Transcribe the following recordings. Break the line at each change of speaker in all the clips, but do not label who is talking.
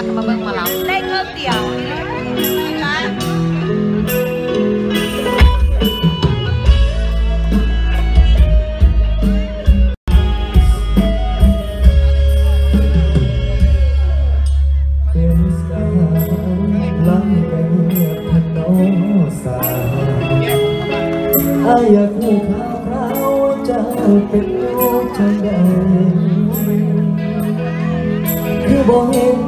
พักมาเบิ่งหมาลำ
ได้เครื่องเดียวนี่นะ
เป็นสาวหลังไปพนอสาอายากหูข่าวคราวเจ้าเป็นลูกชายใดคือบ่เห็น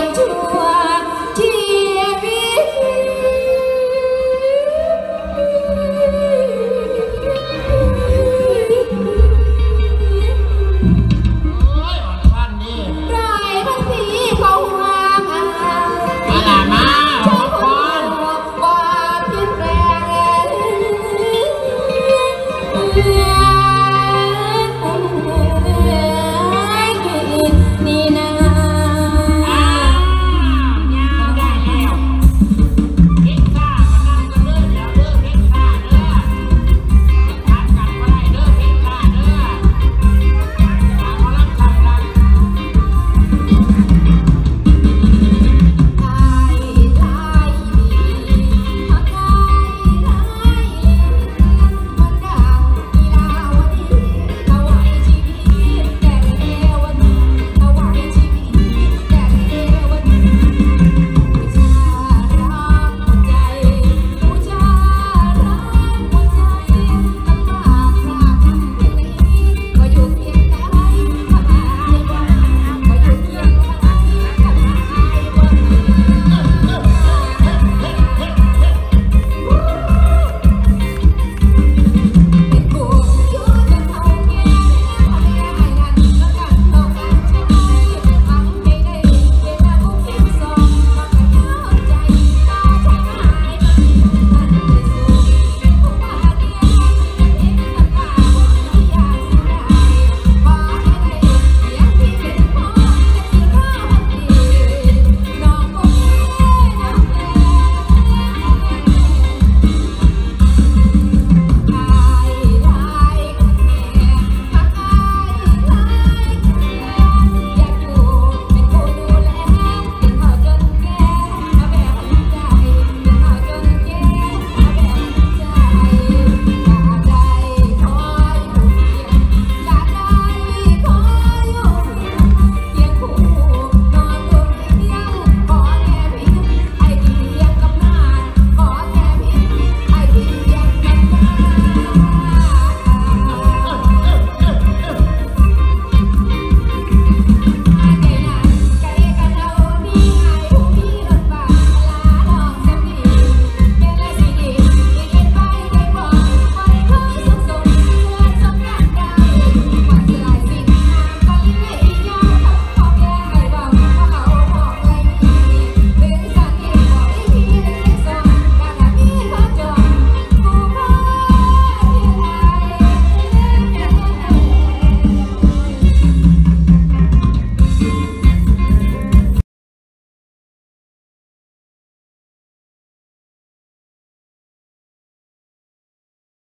gần chưa